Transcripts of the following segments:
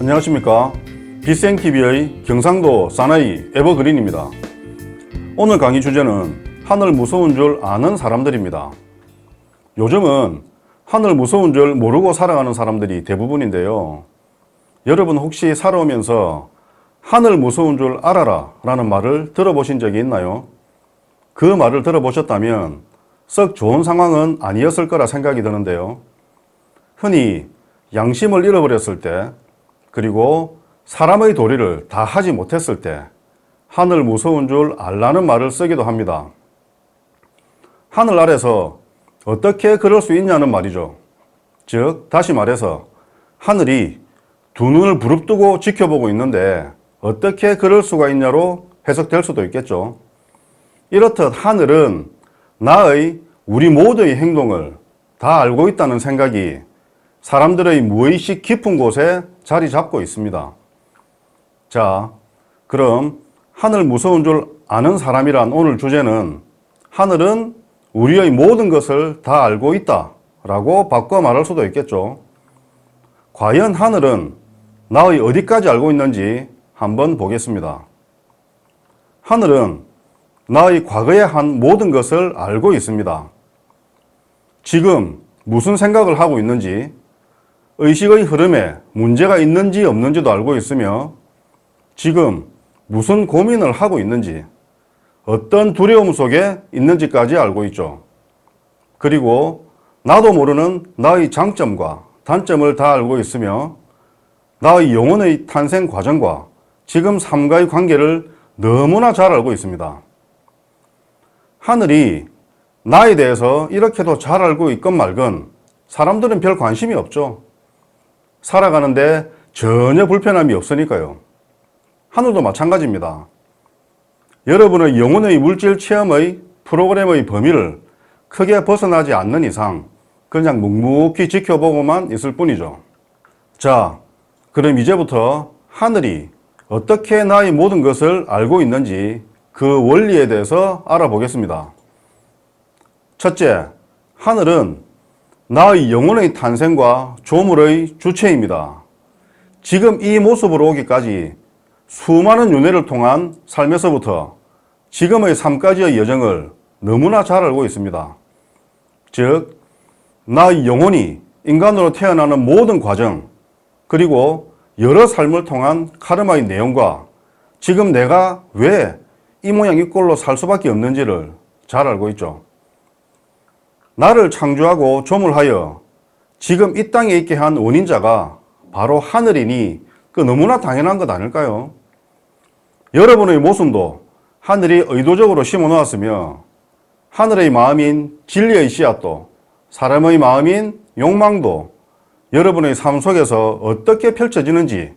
안녕하십니까. 비생TV의 경상도 사나이 에버그린입니다. 오늘 강의 주제는 하늘 무서운 줄 아는 사람들입니다. 요즘은 하늘 무서운 줄 모르고 살아가는 사람들이 대부분인데요. 여러분 혹시 살아오면서 하늘 무서운 줄 알아라 라는 말을 들어보신 적이 있나요? 그 말을 들어보셨다면 썩 좋은 상황은 아니었을 거라 생각이 드는데요. 흔히 양심을 잃어버렸을 때 그리고 사람의 도리를 다 하지 못했을 때 하늘 무서운 줄 알라는 말을 쓰기도 합니다. 하늘 아래서 어떻게 그럴 수 있냐는 말이죠. 즉, 다시 말해서 하늘이 두 눈을 부릅뜨고 지켜보고 있는데 어떻게 그럴 수가 있냐로 해석될 수도 있겠죠. 이렇듯 하늘은 나의 우리 모두의 행동을 다 알고 있다는 생각이 사람들의 무의식 깊은 곳에 자리 잡고 있습니다. 자, 그럼 하늘 무서운 줄 아는 사람이란 오늘 주제는 하늘은 우리의 모든 것을 다 알고 있다 라고 바꿔 말할 수도 있겠죠. 과연 하늘은 나의 어디까지 알고 있는지 한번 보겠습니다. 하늘은 나의 과거에 한 모든 것을 알고 있습니다. 지금 무슨 생각을 하고 있는지, 의식의 흐름에 문제가 있는지 없는지도 알고 있으며 지금 무슨 고민을 하고 있는지 어떤 두려움 속에 있는지까지 알고 있죠. 그리고 나도 모르는 나의 장점과 단점을 다 알고 있으며 나의 영혼의 탄생 과정과 지금 삶과의 관계를 너무나 잘 알고 있습니다. 하늘이 나에 대해서 이렇게도 잘 알고 있건 말건 사람들은 별 관심이 없죠. 살아가는데 전혀 불편함이 없으니까요. 하늘도 마찬가지입니다. 여러분의 영혼의 물질 체험의 프로그램의 범위를 크게 벗어나지 않는 이상 그냥 묵묵히 지켜보고만 있을 뿐이죠. 자, 그럼 이제부터 하늘이 어떻게 나의 모든 것을 알고 있는지 그 원리에 대해서 알아보겠습니다. 첫째, 하늘은 나의 영혼의 탄생과 조물의 주체입니다. 지금 이 모습으로 오기까지 수많은 윤회를 통한 삶에서부터 지금의 삶까지의 여정을 너무나 잘 알고 있습니다. 즉, 나의 영혼이 인간으로 태어나는 모든 과정, 그리고 여러 삶을 통한 카르마의 내용과 지금 내가 왜 이 모양 이 꼴로 살 수밖에 없는지를 잘 알고 있죠. 나를 창조하고 조물하여 지금 이 땅에 있게 한 원인자가 바로 하늘이니 그 너무나 당연한 것 아닐까요? 여러분의 모순도 하늘이 의도적으로 심어 놓았으며 하늘의 마음인 진리의 씨앗도 사람의 마음인 욕망도 여러분의 삶 속에서 어떻게 펼쳐지는지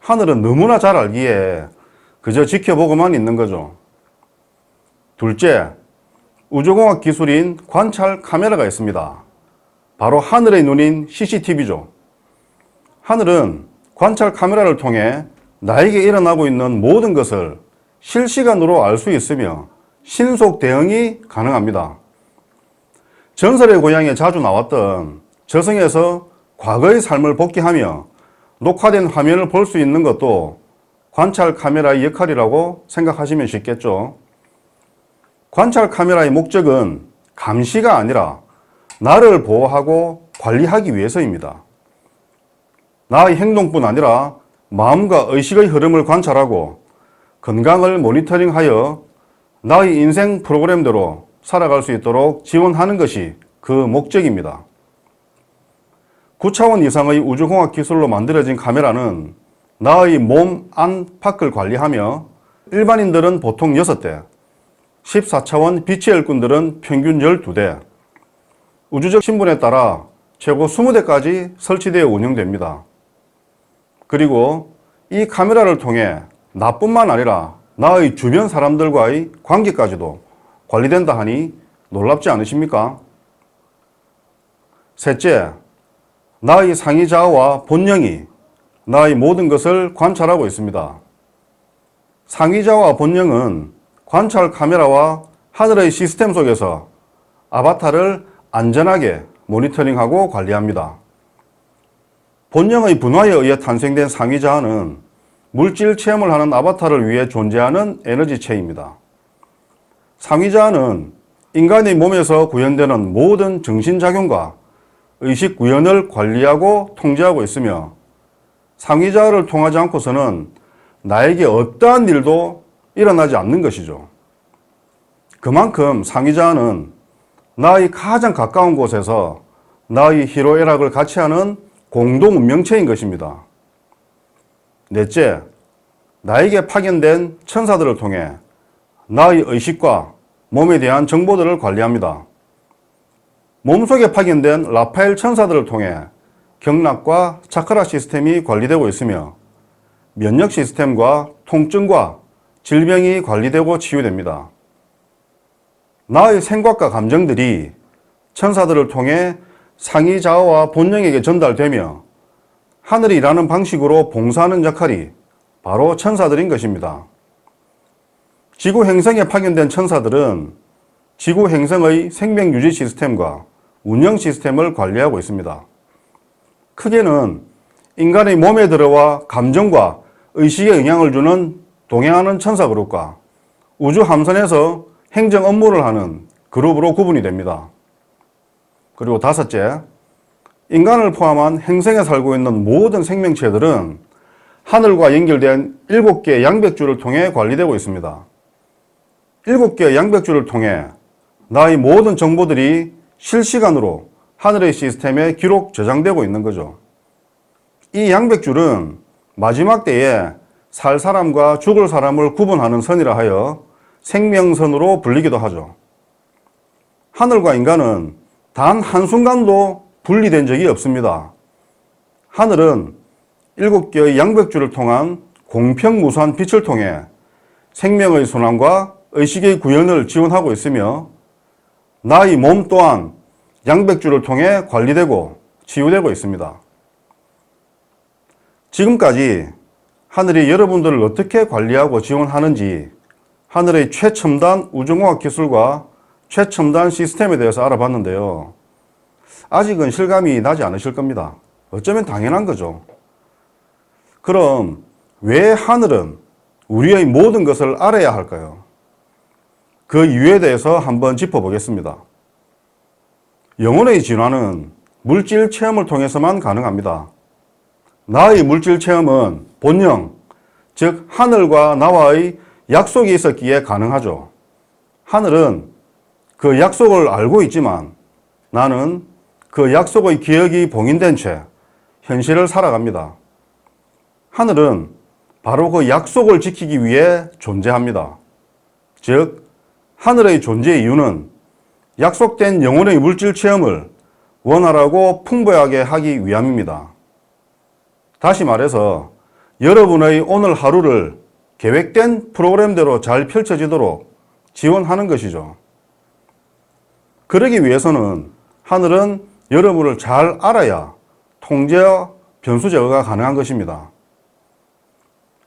하늘은 너무나 잘 알기에 그저 지켜보고만 있는 거죠. 둘째, 우주공학 기술인 관찰 카메라가 있습니다. 바로 하늘의 눈인 CCTV죠. 하늘은 관찰 카메라를 통해 나에게 일어나고 있는 모든 것을 실시간으로 알 수 있으며 신속 대응이 가능합니다. 전설의 고향에 자주 나왔던 저승에서 과거의 삶을 복귀하며 녹화된 화면을 볼 수 있는 것도 관찰 카메라의 역할이라고 생각하시면 쉽겠죠. 관찰 카메라의 목적은 감시가 아니라 나를 보호하고 관리하기 위해서입니다. 나의 행동뿐 아니라 마음과 의식의 흐름을 관찰하고 건강을 모니터링하여 나의 인생 프로그램대로 살아갈 수 있도록 지원하는 것이 그 목적입니다. 9차원 이상의 우주공학 기술로 만들어진 카메라는 나의 몸 안팎을 관리하며 일반인들은 보통 6대, 14차원 빛의 일꾼들은 평균 12대, 우주적 신분에 따라 최고 20대까지 설치되어 운영됩니다. 그리고 이 카메라를 통해 나뿐만 아니라 나의 주변 사람들과의 관계까지도 관리된다 하니 놀랍지 않으십니까? 셋째, 나의 상위 자아와 본령이 나의 모든 것을 관찰하고 있습니다. 상위자와 본령은 관찰 카메라와 하늘의 시스템 속에서 아바타를 안전하게 모니터링하고 관리합니다. 본령의 분화에 의해 탄생된 상위자아는 물질 체험을 하는 아바타를 위해 존재하는 에너지체입니다. 상위자아는 인간의 몸에서 구현되는 모든 정신작용과 의식 구현을 관리하고 통제하고 있으며 상위자아를 통하지 않고서는 나에게 어떠한 일도 일어나지 않는 것이죠. 그만큼 상위자아는 나의 가장 가까운 곳에서 나의 희로애락을 같이 하는 공동 운명체인 것입니다. 넷째, 나에게 파견된 천사들을 통해 나의 의식과 몸에 대한 정보들을 관리합니다. 몸속에 파견된 라파엘 천사들을 통해 경락과 차크라 시스템이 관리되고 있으며 면역 시스템과 통증과 질병이 관리되고 치유됩니다. 나의 생각과 감정들이 천사들을 통해 상위 자아와 본령에게 전달되며 하늘이 일하는 방식으로 봉사하는 역할이 바로 천사들인 것입니다. 지구 행성에 파견된 천사들은 지구 행성의 생명 유지 시스템과 운영 시스템을 관리하고 있습니다. 크게는 인간의 몸에 들어와 감정과 의식에 영향을 주는 동행하는 천사 그룹과 우주 함선에서 행정 업무를 하는 그룹으로 구분이 됩니다. 그리고 다섯째, 인간을 포함한 행성에 살고 있는 모든 생명체들은 하늘과 연결된 일곱 개의 양백줄을 통해 관리되고 있습니다. 일곱 개의 양백줄을 통해 나의 모든 정보들이 실시간으로 하늘의 시스템에 기록 저장되고 있는 거죠. 이 양백줄은 마지막 때에 살 사람과 죽을 사람을 구분하는 선이라 하여 생명선으로 불리기도 하죠. 하늘과 인간은 단 한순간도 분리된 적이 없습니다. 하늘은 일곱 개의 양백줄을 통한 공평무수한 빛을 통해 생명의 순환과 의식의 구현을 지원하고 있으며 나의 몸 또한 양백줄을 통해 관리되고 치유되고 있습니다. 지금까지 하늘이 여러분들을 어떻게 관리하고 지원하는지 하늘의 최첨단 우주공학 기술과 최첨단 시스템에 대해서 알아봤는데요. 아직은 실감이 나지 않으실 겁니다. 어쩌면 당연한 거죠. 그럼 왜 하늘은 우리의 모든 것을 알아야 할까요? 그 이유에 대해서 한번 짚어보겠습니다. 영혼의 진화는 물질 체험을 통해서만 가능합니다. 나의 물질 체험은 본영, 즉 하늘과 나와의 약속이 있었기에 가능하죠. 하늘은 그 약속을 알고 있지만 나는 그 약속의 기억이 봉인된 채 현실을 살아갑니다. 하늘은 바로 그 약속을 지키기 위해 존재합니다. 즉, 하늘의 존재 이유는 약속된 영혼의 물질 체험을 원활하고 풍부하게 하기 위함입니다. 다시 말해서 여러분의 오늘 하루를 계획된 프로그램대로 잘 펼쳐지도록 지원하는 것이죠. 그러기 위해서는 하늘은 여러분을 잘 알아야 통제와 변수 제거가 가능한 것입니다.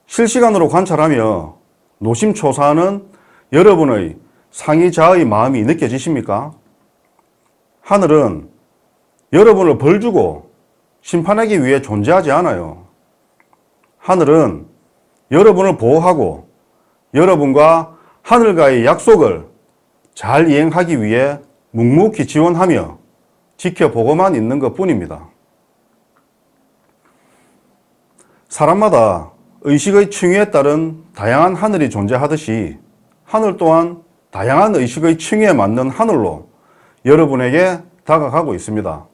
실시간으로 관찰하며 노심초사하는 여러분의 상위 자의 마음이 느껴지십니까? 하늘은 여러분을 벌주고 심판하기 위해 존재하지 않아요. 하늘은 여러분을 보호하고 여러분과 하늘과의 약속을 잘 이행하기 위해 묵묵히 지원하며 지켜보고만 있는 것 뿐입니다. 사람마다 의식의 층위에 따른 다양한 하늘이 존재하듯이 하늘 또한 다양한 의식의 층위에 맞는 하늘로 여러분에게 다가가고 있습니다.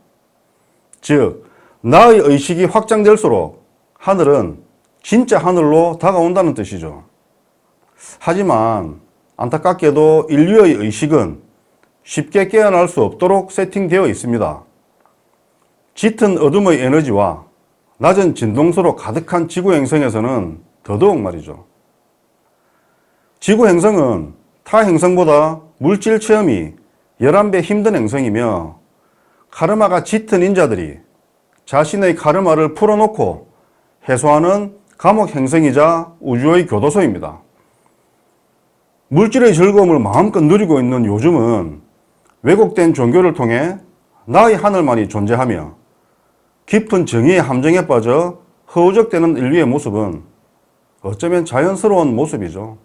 즉, 나의 의식이 확장될수록 하늘은 진짜 하늘로 다가온다는 뜻이죠. 하지만 안타깝게도 인류의 의식은 쉽게 깨어날 수 없도록 세팅되어 있습니다. 짙은 어둠의 에너지와 낮은 진동수로 가득한 지구 행성에서는 더더욱 말이죠. 지구 행성은 타 행성보다 물질 체험이 11배 힘든 행성이며 카르마가 짙은 인자들이 자신의 카르마를 풀어놓고 해소하는 감옥 행성이자 우주의 교도소입니다. 물질의 즐거움을 마음껏 누리고 있는 요즘은 왜곡된 종교를 통해 나의 하늘만이 존재하며 깊은 정의의 함정에 빠져 허우적대는 인류의 모습은 어쩌면 자연스러운 모습이죠.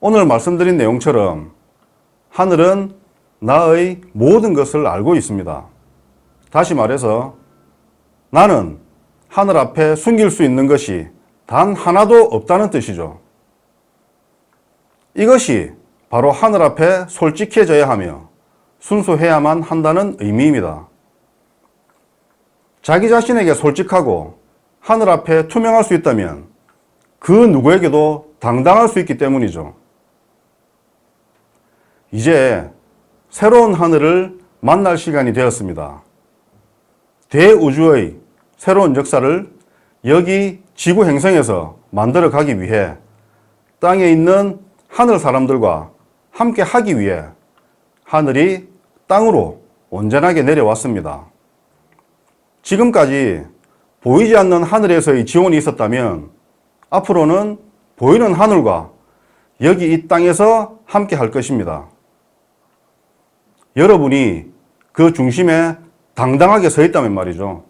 오늘 말씀드린 내용처럼 하늘은 나의 모든 것을 알고 있습니다. 다시 말해서 나는 하늘 앞에 숨길 수 있는 것이 단 하나도 없다는 뜻이죠. 이것이 바로 하늘 앞에 솔직해져야 하며 순수해야만 한다는 의미입니다. 자기 자신에게 솔직하고 하늘 앞에 투명할 수 있다면 그 누구에게도 당당할 수 있기 때문이죠. 이제 새로운 하늘을 만날 시간이 되었습니다. 대우주의 새로운 역사를 여기 지구 행성에서 만들어 가기 위해 땅에 있는 하늘 사람들과 함께 하기 위해 하늘이 땅으로 온전하게 내려왔습니다. 지금까지 보이지 않는 하늘에서의 지원이 있었다면 앞으로는 보이는 하늘과 여기 이 땅에서 함께 할 것입니다. 여러분이 그 중심에 당당하게 서 있다면 말이죠.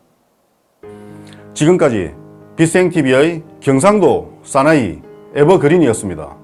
지금까지 비생TV의 경상도 사나이 에버그린이었습니다.